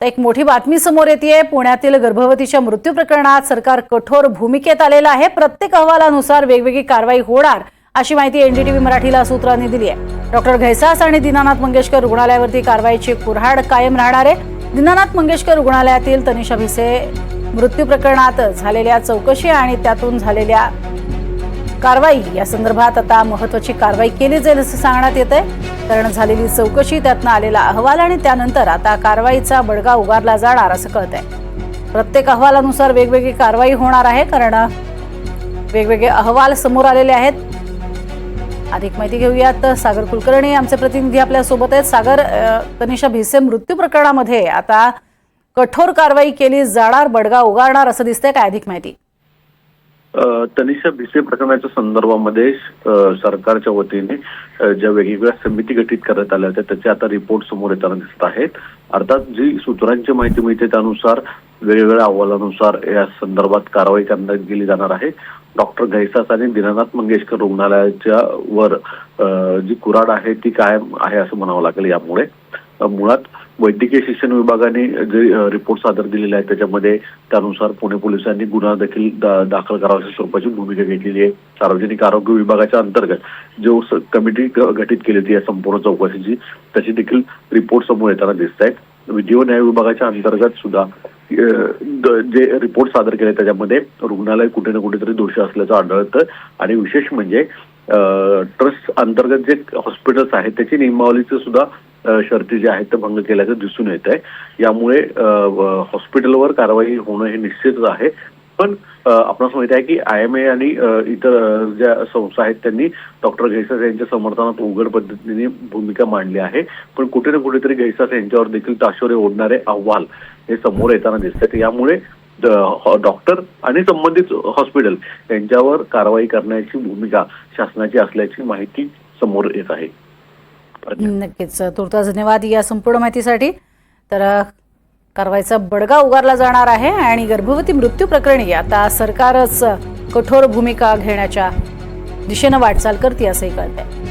तर एक मोठी बातमी समोर येते पुण्यातील गर्भवतीच्या मृत्यू प्रकरणात सरकार कठोर भूमिकेत आलेलं आहे. प्रत्येक अहवालानुसार वेगवेगळी कारवाई होणार अशी माहिती एनडीटीव्ही मराठीला सूत्रांनी दिली आहे डॉक्टर घैसास आणि दीनानाथ मंगेशकर रुग्णालयावरती कारवाईची कुऱ्हाड कायम राहणार आहे. दीनानाथ मंगेशकर रुग्णालयातील तनिषा भिसे मृत्यू प्रकरणात झालेल्या चौकशी आणि त्यातून झालेल्या कारवाई. या संदर्भात आता महत्वाची कारवाई केली जाईल असं सांगण्यात येत आहे कारण झालेली चौकशी त्यातनं आलेला अहवाल आणि त्यानंतर आता कारवाईचा बडगा उगारला जाणार असं कळत आहे प्रत्येक अहवालानुसार वेगवेगळी कारवाई होणार आहे कारण वेगवेगळे अहवाल समोर आलेले आहेत. अधिक माहिती घेऊयात. सागर कुलकर्णी आमचे प्रतिनिधी आपल्यासोबत आहेत. सागर कनिषा तनिषा भिसे मृत्यू प्रकरणामध्ये आता कठोर कारवाई केली जाणार बडगा उगारणार असं दिसतंय. काय अधिक माहिती? तनिषा भिसे प्रकरणाच्या संदर्भामध्ये सरकारच्या वतीने ज्या वेगवेगळ्या समिती गठीत करण्यात आल्या होत्या त्याचे आता रिपोर्ट समोर येताना दिसत आहेत. अर्थात जी सूत्रांची माहिती मिळते त्यानुसार वेगवेगळ्या अहवालानुसार या संदर्भात कारवाई करण्यात गेली जाणार आहे. डॉक्टर घैसास आणि दीनानाथ मंगेशकर रुग्णालयाच्या वर जी कुराड आहे ती कायम आहे असं म्हणावं लागेल यामुळे. मुळात वैद्यकीय शिक्षण विभागाने जे रिपोर्ट सादर दिलेले आहे त्याच्यामध्ये त्यानुसार पुणे पोलिसांनी गुन्हा देखील दाखल करावा अशा स्वरूपाची भूमिका घेतलेली आहे. सार्वजनिक आरोग्य विभागाच्या अंतर्गत जो कमिटी गठीत केली होती या संपूर्ण चौकशीची त्याची देखील रिपोर्ट समोर येताना दिसत आहेत. विधी न्याय विभागाच्या अंतर्गत सुद्धा जे रिपोर्ट सादर केले त्याच्यामध्ये रुग्णालय कुठे ना कुठेतरी दोषी असल्याचं आढळतं आणि विशेष म्हणजे ट्रस्ट अंतर्गत जे हॉस्पिटल्स आहेत त्याची नियमावलीचं सुद्धा शर्ती जे आहेत ते भंग केल्याचं दिसून येत आहे. यामुळे हॉस्पिटलवर कारवाई होणं हे निश्चितच आहे. पण आपणास माहिती आहे की आय एम ए आणि इतर ज्या संस्था आहेत त्यांनी डॉक्टर घैसास यांच्या समर्थनात उघड पद्धतीने भूमिका मांडली आहे. पण कुठे ना कुठेतरी घैसास यांच्यावर देखील ताशोरे ओढणारे अहवाल हे समोर येताना दिसतात यामुळे डॉक्टर आणि संबंधित हॉस्पिटल यांच्यावर कारवाई करण्याची भूमिका शासनाची असल्याची माहिती समोर येत आहे. नक्कीच. तुर्तास धन्यवाद या संपूर्ण माहितीसाठी. तर कारवाईचा बडगा उगारला जाणार आहे आणि गर्भवती मृत्यू प्रकरणी आता सरकारच कठोर भूमिका घेण्याच्या दिशेनं वाटचाल करते असंही कळतंय.